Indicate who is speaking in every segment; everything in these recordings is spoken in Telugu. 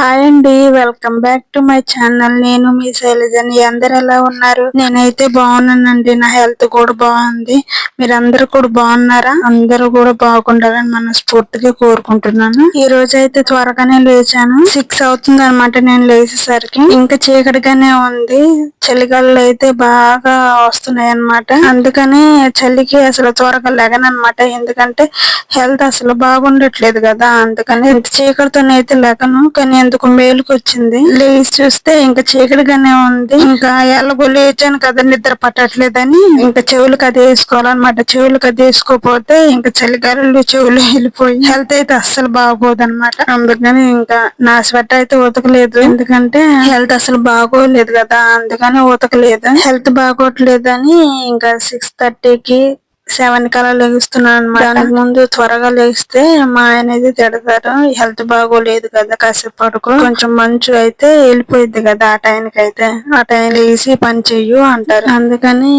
Speaker 1: హాయ్ అండి welcome back to my channel. నేను మీ శైలజని. అందరు ఎలా ఉన్నారు? నేనైతే బాగున్నానండి. నా హెల్త్ కూడా బాగుంది. మీరందరూ కూడా బాగున్నారా? అందరూ కూడా బాగుండాలని మనస్ఫూర్తిగా కోరుకుంటున్నాను. ఈ రోజు అయితే త్వరగానే లేచాను. సిక్స్ అవుతుంది అనమాట నేను లేచేసరికి. ఇంకా చీకటిగానే ఉంది. చలిగాళ్ళు అయితే బాగా వస్తున్నాయి అనమాట అందుకని చలికి అసలు త్వరగా లెగనమాట ఎందుకంటే హెల్త్ అసలు బాగుండట్లేదు కదా. అందుకని చీకటితోనైతే లెగను. కానీ ఎందుకు మేలుకు వచ్చింది లేచి చూస్తే ఇంకా చీకటిగానే ఉంది. ఇంకా ఎలాగో లేచాను కదా నిద్ర పట్టట్లేదని. ఇంకా చెవులకు అది వేసుకోవాలన్నమాట. చెవులకు అది వేసుకోపోతే ఇంకా చలిగాలు చెవులు వెళ్ళిపోయి హెల్త్ అయితే అస్సలు బాగోదు అనమాట అందుకని ఇంకా నా స్వెట్ అయితే ఉతకలేదు. ఎందుకంటే హెల్త్ అసలు బాగోలేదు కదా అందుకని ఉతకలేదు. హెల్త్ బాగోట్లేదని ఇంకా సిక్స్ థర్టీకి సెవెన్ కల్లా లెగుస్తున్నాను అనమాట దానికి ముందు త్వరగా లేస్తే మా ఆయన అయితే తిడతారు హెల్త్ బాగోలేదు కదా కాసేపు పడుకో కొంచెం మంచు అయితే వెళ్ళిపోయింది కదా ఆ టైంకి అయితే ఆ టైం లేసి పని చెయ్యు అంటారు. అందుకని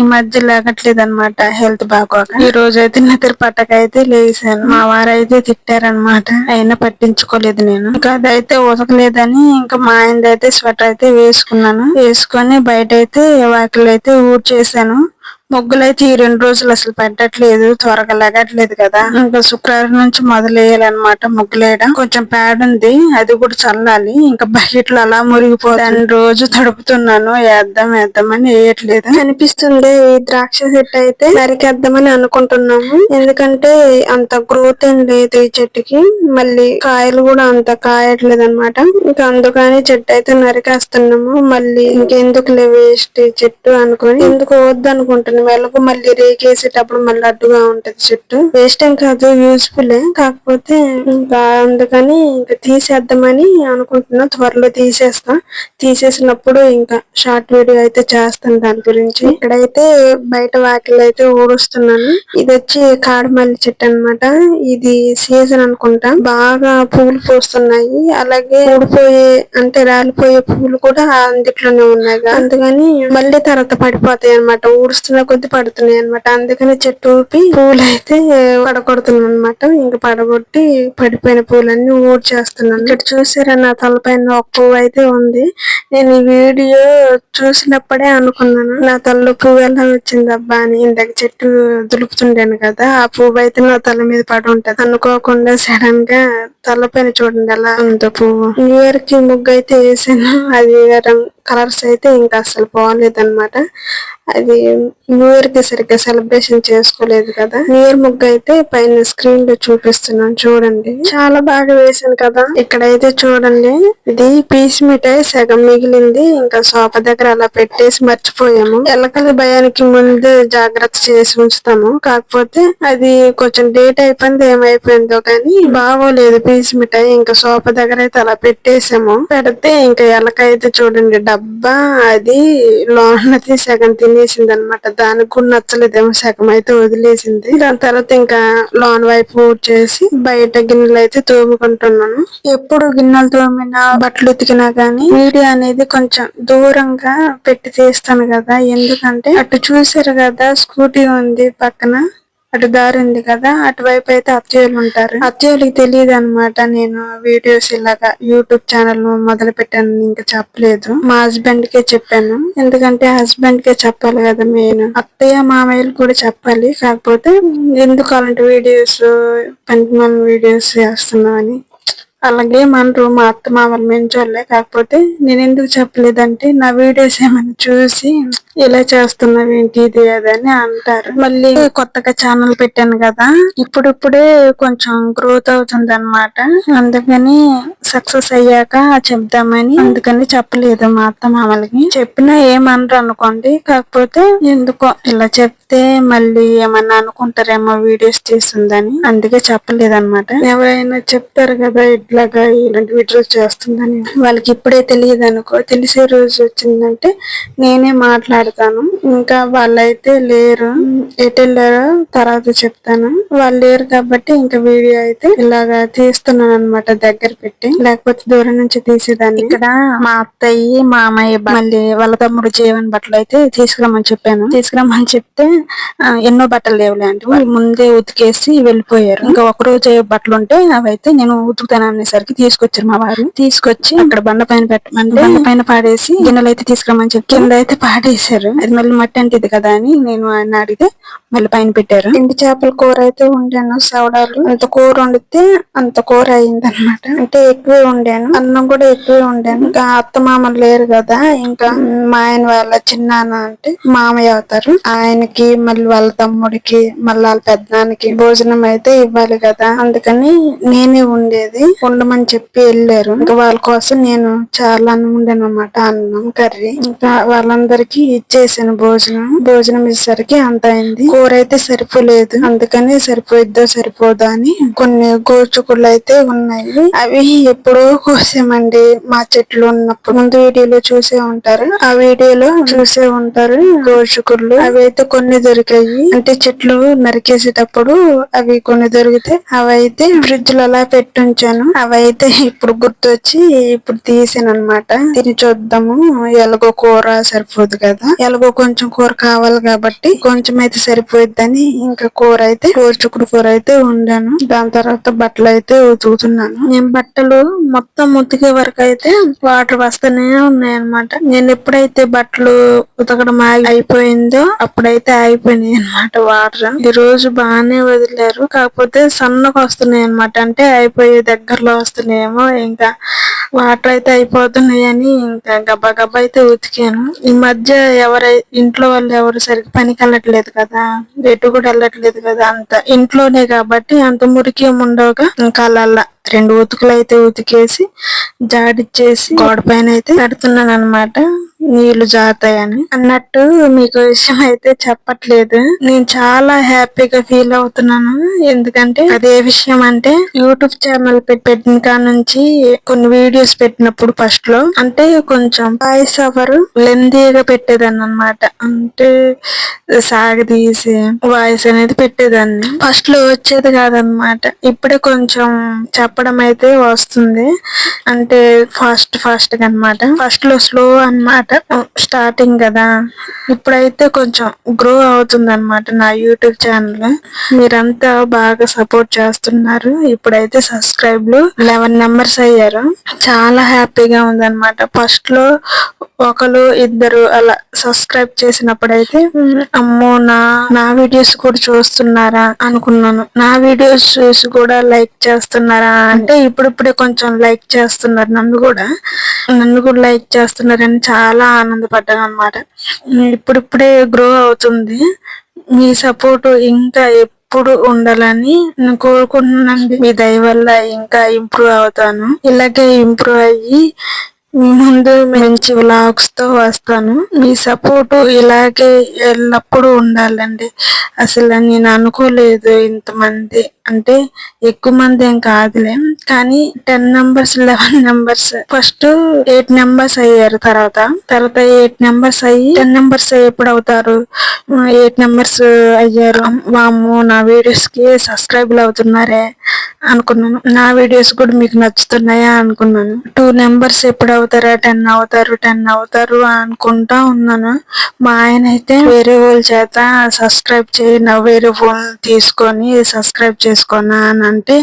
Speaker 1: ఈ మధ్య లేకట్లేదు అనమాట హెల్త్ బాగోక. ఈ రోజు అయితే నిద్ర పట్టకైతే లేసాను. మా వారు అయితే తిట్టారనమాట అయినా పట్టించుకోలేదు నేను. ఇంకా అదైతే ఉతకలేదని ఇంకా మా ఆయన అయితే స్వెటర్ అయితే వేసుకున్నాను. వేసుకొని బయట అయితే వాకిలు అయితే ఊడ్చేసాను. ముగ్గులైతే ఈ రెండు రోజులు అసలు పెట్టట్లేదు త్వరగా లెగట్లేదు కదా. ఇంకా శుక్రవారం నుంచి మొదలెయ్యాలన్నమాట ముగ్గులేయడం. కొంచెం ప్యాడ్ ఉంది అది కూడా చల్లాలి. ఇంకా బకెట్లు అలా మురిగిపోతాను రోజు తడుపుతున్నాను. వేద్దాం వేద్దామని వేయట్లేదు. కనిపిస్తుంది ఈ ద్రాక్ష చెట్టు అయితే. నరికేద్దామని అనుకుంటున్నాము. ఎందుకంటే అంత గ్రోత్ ఏం లేదు ఈ చెట్టుకి. మళ్ళీ కాయలు కూడా అంత కాయట్లేదు అనమాట ఇంకా అందుకని చెట్టు అయితే నరికేస్తున్నాము. మళ్ళీ ఇంకెందుకు వేస్ట్ చెట్టు అనుకుని. ఎందుకు వద్దు దాని వెలకు మళ్ళీ రేకేసేటప్పుడు మళ్ళీ అడ్డుగా ఉంటది చెట్టు. వేస్ట్ ఏం కాదు యూజ్ఫుల్ కాకపోతే ఇంకా అందుకని ఇంకా తీసేద్దామని అనుకుంటున్నా. త్వరలో తీసేస్తా. తీసేసినప్పుడు ఇంకా షార్ట్ వీడియో అయితే చేస్తాను దాని గురించి. ఇక్కడైతే బయట వాకిలు అయితే ఊడుస్తున్నాను. ఇది వచ్చి కాడమల్లి చెట్టు అనమాట ఇది సీజన్ అనుకుంటా. బాగా పూలు పూస్తున్నాయి. అలాగే ఊడిపోయే అంటే రాలిపోయే పూలు కూడా అందుట్లోనే ఉన్నాయి. అందుకని మళ్ళీ తర్వాత పడిపోతాయి అనమాట ఊడుస్తున్న కొద్ది పడుతున్నాయి అనమాట అందుకని చెట్టు ఊపి పూలు అయితే పడగొడుతున్నాను అనమాట ఇంకా పడగొట్టి పడిపోయిన పూలన్నీ ఊడ్చేస్తున్నాను ఇక్కడ చూసారా నా తలపైన ఒక పువ్వు అయితే ఉంది. నేను ఈ వీడియో చూసినప్పుడే అనుకున్నాను. నా తలలో పువ్వు ఎలా వచ్చింది అబ్బా అని. ఇందాక చెట్టు దులుపుతుండాను కదా ఆ పువ్వు అయితే నా తల మీద పడి ఉంటది. అనుకోకుండా సడన్గా తలపైన చూడండి ఎలా ఉందో పువ్వు. న్యూ ఇయర్కి ముగ్గు అయితే వేసాను. అది కలర్స్ అయితే ఇంకా అసలు పోలేదు అనమాట అది న్యూ ఇయర్కి సరిగ్గా సెలబ్రేషన్ చేసుకోలేదు కదా. న్యూ ఇయర్ ముగ్గు అయితే పైన స్క్రీన్లో చూపిస్తున్నాను చూడండి. చాలా బాగా వేసాను కదా. ఇక్కడైతే చూడండి ఇది పీస్ మిఠాయి సగం మిగిలింది. ఇంకా సోఫ దగ్గర అలా పెట్టేసి మర్చిపోయాము. ఎలకల భయానికి ముందు జాగ్రత్త చేసి ఉంచుతాము. కాకపోతే అది కొంచెం డేట్ అయిపోయింది ఏమైపోయిందో కానీ బాగోలేదు పీస్ మిఠాయి. ఇంకా సోఫ దగ్గర అయితే అలా పెట్టేసాము. పెడితే ఇంకా ఎలక అయితే చూడండి డబ్బా అది లోనది సగం తిని తినేసింది అనమాట దానికి కూడా నచ్చలేదేమో సగం అయితే వదిలేసింది. దాని తర్వాత ఇంకా లోన్ వైపు చేసి బయట గిన్నెలు అయితే తోముకుంటున్నాను. ఎప్పుడు గిన్నెలు తోమినా బట్టలు ఉతికినా గానీ వీడియో అనేది కొంచెం దూరంగా పెట్టి తీస్తాను కదా. ఎందుకంటే అటు చూసారు కదా స్కూటీ ఉంది పక్కన. అటు దారి ఉంది కదా అటువైపు అయితే అత్తయ్యలు ఉంటారు. అత్తయ్యలకి తెలియదు అనమాట నేను వీడియోస్ ఇలాగా యూట్యూబ్ ఛానల్ మొదలు పెట్టాను ఇంకా చెప్పలేదు. మా హస్బెండ్ కే చెప్పాను. ఎందుకంటే హస్బెండ్ కే చెప్పాలి కదా మెయిన్. అత్తయ్య మామయ్యలు కూడా చెప్పాలి. కాకపోతే ఎందుకు అలాంటి వీడియోస్ పనికి వీడియోస్ చేస్తున్నామని అని అలాగే మన రూమ్ అత్త మామలు మెంచోళ్ళే కాకపోతే నేను ఎందుకు చెప్పలేదంటే నా వీడియోస్ ఏమైనా చూసి ఇలా చేస్తున్నావు ఏంటి ఇది అదని అంటారు. మళ్ళీ కొత్తగా ఛానల్ పెట్టాను కదా ఇప్పుడిప్పుడే కొంచెం గ్రోత్ అవుతుంది అనమాట అందుకని సక్సెస్ అయ్యాక చెప్దామని అందుకని చెప్పలేదు మా అత్త మామలకి. చెప్పినా ఏమనరు అనుకోండి. కాకపోతే ఎందుకో ఇలా చెప్తే మళ్ళీ ఏమన్నా అనుకుంటారేమో వీడియోస్ చేస్తుందని అందుకే చెప్పలేదు అనమాట ఎవరైనా చెప్తారు కదా ఇట్లాగా ఇలాంటి వీడియోస్ చేస్తుందని. వాళ్ళకి ఇప్పుడే తెలియదు అనుకో తెలిసే రోజు వచ్చిందంటే నేనే మాట్లాడతాను. ఇంకా వాళ్ళైతే లేరు. ఎటు వెళ్ళారో తర్వాత చెప్తాను. వాళ్ళు లేరు కాబట్టి ఇంకా వీడియో అయితే ఇలాగా తీస్తున్నాను అనమాట దగ్గర పెట్టి. లేకపోతే దూరం నుంచి తీసేదాన్ని. ఇక్కడ మా అత్తయ్య మామయ్య మళ్ళీ వాళ్ళ తమ్ముడు జీవన్ బట్టలు అయితే తీసుకురమ్మని చెప్పాను. తీసుకురమ్మని చెప్తే ఎన్నో బట్టలు లేవులే అంటే ముందే ఉతికేసి వెళ్ళిపోయారు. ఇంకా ఒక రోజు బట్టలు ఉంటే అవి అయితే నేను ఉతుకుతాను అనేసరికి తీసుకొచ్చారు మా వారు. తీసుకొచ్చి అక్కడ బండ పైన పెట్టమంటే బండ పైన పాడేసి గిన్నెలు అయితే తీసుకురమ్మని చెప్పి కింద అయితే పాడేశారు. అది మళ్ళీ మట్టి అంటిది కదా అని నేను ఆయన అడిగితే మళ్ళీ పైన పెట్టారు. ఎండు చేపల కూర అయితే వండాను సవడాలు. అంత కూర వండితే అంత కూర అయింది అనమాట అంటే ఎక్కువే వండాను అన్నం కూడా ఎక్కువే వండాను ఇంకా అత్త మామలు లేరు కదా ఇంకా మా ఆయన వాళ్ళ చిన్నాన్న అంటే మామయ్య అవుతారు. ఆయనకి మళ్ళీ వాళ్ళ తమ్ముడికి మళ్ళీ వాళ్ళ పెద్దనాన్నకి భోజనం అయితే ఇవ్వాలి కదా. అందుకని నేనే ఉండేది. ఉండమని చెప్పి వెళ్ళారు. ఇంకా వాళ్ళ కోసం నేను చాలా అన్నం వండాను అనమాట అన్నం కర్రీ. ఇంకా వాళ్ళందరికీ ఇచ్చేసాను భోజనం. భోజనం ఇచ్చేసరికి అంత అయింది. కూర అయితే సరిపోలేదు. అందుకని సరిపోయిద్దో సరిపోదా అని కొన్ని గోచుకులు అయితే ఉన్నాయి. అవి ఎప్పుడో కోసామండి మా చెట్లు ఉన్నప్పుడు. ముందు వీడియోలో చూసే ఉంటారు. ఆ వీడియోలో చూసే ఉంటారు రోజుకుళ్ళు అవి అయితే కొన్ని దొరికాయి. అంటే చెట్లు నరికేసేటప్పుడు అవి కొన్ని దొరికితే అవి అయితే ఫ్రిడ్జ్లో అలా పెట్టుంచాను. అవి అయితే ఇప్పుడు గుర్తొచ్చి ఇప్పుడు తీసాను అనమాట తిని చూద్దాము. ఎలాగో కూర సరిపోదు కదా. ఎలాగో కొంచెం కూర కావాలి కాబట్టి కొంచెం అయితే సరిపోయిద్దని ఇంకా కూర అయితే కోర్చుకుడు కూర అయితే వండాను. దాని తర్వాత బట్టలు అయితే ఉతుకుతున్నాను. నేను బట్టలు మొత్తం ఉతికే వరకు అయితే వాటర్ వస్తూనే ఉన్నాయి అనమాట నేను ఎప్పుడైతే బట్టలు ఉతకడం అయిపోయిందో అప్పుడైతే అయిపోయినాయి అనమాట వాటర్. ఈ రోజు బాగానే వదిలేరు. కాకపోతే సన్నకు వస్తున్నాయి అనమాట అంటే అయిపోయే దగ్గరలో వస్తున్నాయేమో ఇంకా వాటర్ అయితే అయిపోతున్నాయని ఇంకా గబ్బా గబ్బా అయితే ఉతికాను. ఈ మధ్య ఎవరై ఇంట్లో వాళ్ళు ఎవరు సరిగ్గా పనికి వెళ్ళట్లేదు కదా. ఎటు కూడా వెళ్ళట్లేదు కదా అంత. ఇంట్లోనే కాబట్టి అంత మురికి ఉండవుగా. ఇంకా అలా. రెండు ఉతుకులు అయితే ఉతికేసి జాడిచ్చేసి గోడ పైన అయితే పెడుతున్నాను అనమాట నీళ్ళు జారుతాయని. అన్నట్టు మీకు విషయం అయితే చెప్పట్లేదు. నేను చాలా హ్యాపీగా ఫీల్ అవుతున్నాను. ఎందుకంటే అదే విషయం అంటే యూట్యూబ్ ఛానల్ పెట్టిన కాడ నుంచి కొన్ని వీడియోస్ పెట్టినప్పుడు ఫస్ట్లో అంటే కొంచెం వాయిస్ ఓవర్ లెందీగా పెట్టేదాన్ని అనమాట అంటే సాగదీసి వాయిస్ అనేది పెట్టేదాన్ని. ఫస్ట్లో వచ్చేది కాదనమాట ఇప్పుడే కొంచెం చెప్పడం అయితే వస్తుంది. అంటే ఫాస్ట్ ఫాస్ట్గా అనమాట ఫస్ట్లో స్లో అనమాట స్టార్టింగ్ కదా. ఇప్పుడైతే కొంచెం గ్రో అవుతుంది అనమాట నా యూట్యూబ్ ఛానల్ మీరంతా బాగా సపోర్ట్ చేస్తున్నారు. ఇప్పుడైతే సబ్స్క్రైబ్లు లెవెన్ నెంబర్స్ అయ్యారు. చాలా హ్యాపీగా ఉందన్నమాట. ఫస్ట్లో ఒకరు ఇద్దరు అలా సబ్స్క్రైబ్ చేసినప్పుడైతే అమ్మో నా నా వీడియోస్ కూడా చూస్తున్నారా అనుకున్నాను. నా వీడియోస్ చూసి కూడా లైక్ చేస్తున్నారా అంటే ఇప్పుడిప్పుడే కొంచెం లైక్ చేస్తున్నారు నన్ను కూడా. నన్ను కూడా లైక్ చేస్తున్నారని చాలా ఆనందపడ్డాను అనమాట ఇప్పుడిప్పుడే గ్రో అవుతుంది. మీ సపోర్ట్ ఇంకా ఎప్పుడు ఉండాలని నేను కోరుకుంటున్నాను మీ దయ వల్ల ఇంకా ఇంప్రూవ్ అవుతాను. ఇలాగే ఇంప్రూవ్ అయ్యి మీ ముందు మంచి వ్లాగ్స్తో వస్తాను. మీ సపోర్ట్ ఇలాగే ఎల్లప్పుడూ ఉండాలండి. అసలు నేను అనుకోలేదు ఇంతమంది. అంటే ఎక్కువ మంది ఏం కాదులే. కానీ ten numbers eleven numbers first eight numbers అయ్యారు తర్వాత. తర్వాత ఎయిట్ నెంబర్స్ అయ్యి టెన్ నెంబర్స్ ఎప్పుడు అవుతారు? ఎయిట్ నెంబర్స్ అయ్యారు. వాము నా వీడియోస్కి సబ్స్క్రైబ్ అవుతున్నారే అనుకున్నాను. నా వీడియోస్ కూడా మీకు నచ్చుతున్నాయా అనుకున్నాను. టూ నెంబర్స్ ఎప్పుడు అవుతారా? టెన్ అవుతారు టెన్ అవుతారు అనుకుంటా ఉన్నాను. మా ఆయన అయితే వేరే వాళ్ళ చేత సబ్స్క్రైబ్ చేయి నా వేరే ఫోన్ తీసుకొని సబ్స్క్రైబ్ చేసుకోనా అని అంటే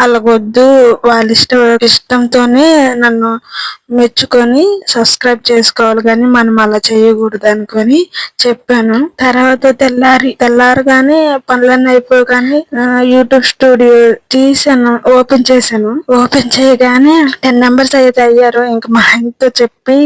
Speaker 1: అలాగొద్దు వాళ్ళ ఇష్టం ఇష్టంతోనే నన్ను మెచ్చుకొని సబ్స్క్రైబ్ చేసుకోవాలి కానీ మనం అలా చేయకూడదు అనుకొని చెప్పాను. తర్వాత తెల్లారి తెల్లారగానే పనులన్నీ అయిపోగానే యూట్యూబ్ స్టూడియో తీసాను ఓపెన్ చేశాను. ఓపెన్ చేయగానే టెన్ నెంబర్స్ అయితే అయ్యారు. ఇంకా మా ఆయనతో చెప్పి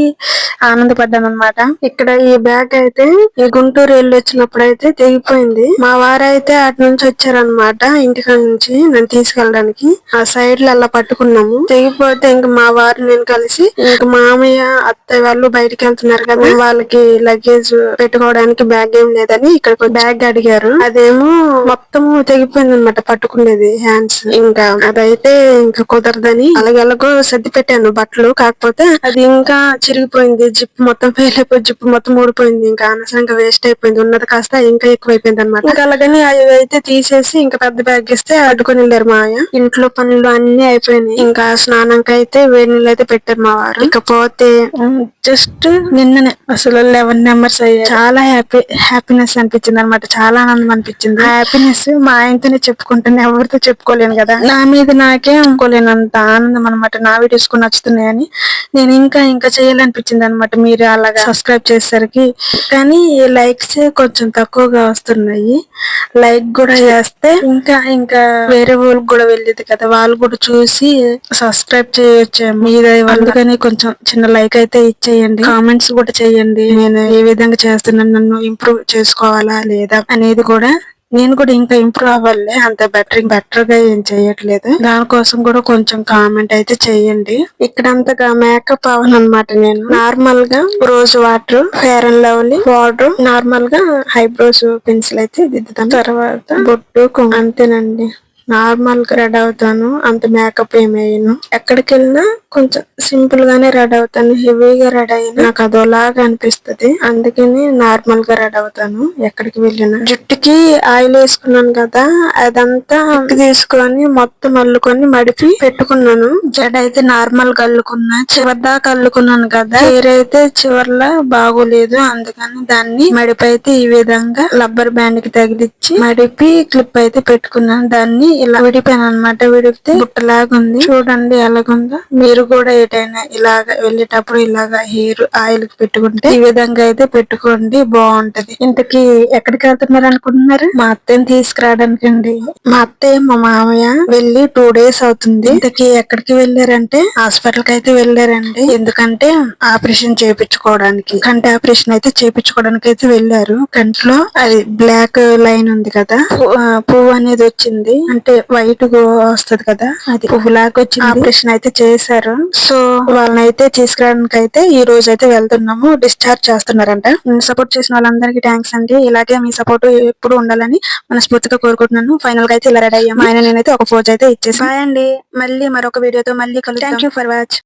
Speaker 1: ఆనందపడ్డాను అనమాట ఇక్కడ ఈ బ్యాగ్ అయితే ఈ గుంటూరు వెళ్ళి వచ్చినప్పుడు అయితే తెగిపోయింది. మా వారైతే అటు నుంచి వచ్చారనమాట ఇంటికాడ నుంచి నన్ను తీసుకెళ్ళడానికి. ఆ సైడ్లో అలా పట్టుకున్నాము. తెగిపోతే ఇంకా మా వారు నేను కలిసి ఇంకా మామయ్య అత్తయ్య వాళ్ళు బయటికి వెళ్తున్నారు కదా వాళ్ళకి లగేజ్ పెట్టుకోవడానికి బ్యాగ్ ఏం లేదని ఇక్కడ బ్యాగ్ అడిగారు. అదేమో మొత్తము తెగిపోయింది అనమాట పట్టుకునేది హ్యాండ్స్ ఇంకా అదైతే ఇంకా కుదరదని అలాగే ఎలాగో సర్ది పెట్టాను బట్టలు. కాకపోతే అది ఇంకా చిరిగిపోయింది. జిప్ మొత్తం ఫెయిల్ అయిపోయి జిప్ మొత్తం ఊడిపోయింది. ఇంకా అనవసరంగా వేస్ట్ అయిపోయింది. ఉన్నది కాస్త ఇంకా ఎక్కువైపోయింది అనమాట ఇంకా అలాగని అవి అయితే తీసేసి ఇంకా పెద్ద బ్యాగ్ ఇస్తే అడ్డుకొని వెళ్ళారు మా ఆయన ఇంట్లో పనులు అన్ని అయిపోయినాయి. ఇంకా స్నానంకి అయితే వేడి నీళ్ళు అయితే పెట్టారు మా వారు. ఇకపోతే జస్ట్ నిన్ననే అసలు లెవెన్ నెంబర్స్ అయ్యాయి చాలా హ్యాపీ హ్యాపీనెస్ అనిపించింది అనమాట చాలా ఆనందం అనిపించింది. ఆ హ్యాపీనెస్ మా ఆయనతోనే చెప్పుకుంటాను ఎవరితో చెప్పుకోలేను కదా. నా మీద నాకే అనుకోలేనంత ఆనందం అనమాట నా వీడియోస్ కూడా నచ్చుతున్నాయని నేను ఇంకా ఇంకా చేయాలనిపించింది అనమాట మీరు అలాగా సబ్స్క్రైబ్ చేసేసరికి. కానీ లైక్స్ కొంచెం తక్కువగా వస్తున్నాయి. లైక్ కూడా చేస్తే ఇంకా ఇంకా వేరే వాళ్ళకి కూడా వెళ్ళేది కదా. వాళ్ళు కూడా చూసి సబ్స్క్రైబ్ చేయొచ్చు. మీద అందుకని కొంచెం చిన్న లైక్ అయితే ఇచ్చేయండి. కామెంట్స్ కూడా చేయండి. నేను ఏ విధంగా చేస్తున్నాను నన్ను ఇంప్రూవ్ చేసుకోవాలా లేదా అనేది కూడా నేను కూడా ఇంకా ఇంప్రూవ్ అవ్వాలి. అంత బెటర్ బెటర్గా ఏం చేయట్లేదు. దానికోసం కూడా కొంచెం కామెంట్ అయితే చేయండి. ఇక్కడ అంతగా మేకప్ అవ్వను అనమాట నేను. నార్మల్గా rose water fair and lovely water నార్మల్గా హైబ్రోస్ పెన్సిల్ అయితే దిద్దుతాను. తర్వాత బొట్టు అంతేనండి. నార్మల్గా రెడీ అవుతాను. అంత మేకప్ ఏమేయను ఎక్కడికి వెళ్ళినా కొంచెం సింపుల్ గానే రెడీ అవుతాను. హెవీగా రెడీ అయినా నాకు అదోలాగా అనిపిస్తుంది. అందుకని నార్మల్గా రెడీ అవుతాను. ఎక్కడికి వెళ్ళినా. జుట్టుకి ఆయిల్ వేసుకున్నాను కదా అదంతా తీసుకొని మొత్తం అల్లుకొని మడిపి పెట్టుకున్నాను. జడ అయితే నార్మల్గా అల్లుకున్నా చివరి దాకా అల్లుకున్నాను కదా హెయిర్ అయితే చివర్లో బాగోలేదు అందుకని దాన్ని మడిపి అయితే ఈ విధంగా రబ్బర్ బ్యాండ్కి తగిలిచ్చి మడిపి క్లిప్ అయితే పెట్టుకున్నాను. దాన్ని ఇలా విడిపోయాను అనమాట విడిపితే బుట్టలాగా ఉంది చూడండి ఎలాగుందో. మీరు కూడా ఏటైనా ఇలాగ వెళ్ళేటప్పుడు ఇలాగా హెయిర్ ఆయిల్ పెట్టుకుంటే ఈ విధంగా అయితే పెట్టుకోండి బాగుంటది. ఇంతకీ ఎక్కడికి వెళ్తున్నారు అనుకుంటున్నారు మా అత్తని తీసుకురావడానికి అండి మా అత్తయ్య మా మామయ్య వెళ్ళి టూ డేస్ అవుతుంది. ఇంతకీ ఎక్కడికి వెళ్ళారంటే? హాస్పిటల్కి అయితే వెళ్ళారండి. ఎందుకంటే ఆపరేషన్ చేపించుకోవడానికి కంటి ఆపరేషన్ అయితే చేపించుకోవడానికి అయితే వెళ్ళారు. కంట్లో అది బ్లాక్ లైన్ ఉంది కదా పువ్వు అనేది వచ్చింది. అంటే వైట్ వస్తది కదా అది పువ్వు. లాగా వచ్చింది ఆపరేషన్ అయితే చేశారు. సో వాళ్ళని అయితే తీసుకురావడానికి అయితే ఈ రోజు అయితే వెళ్తున్నాము డిశ్చార్జ్ చేస్తున్నారంట. సపోర్ట్ చేసిన వాళ్ళందరికీ థ్యాంక్స్ అండి. ఇలాగే మీ సపోర్ట్ ఎప్పుడు ఉండాలని మనస్ఫూర్తిగా కోరుకుంటున్నాను. ఫైనల్గా అయితే ఇలా రెడీ అయ్యాము. ఆయన నేనైతే ఒక ఫోజ్ అయితే ఇచ్చేసి బాయ్ అండి. మళ్ళీ మరొక వీడియోతో మళ్ళీ కలుద్దాం. Thank you for watch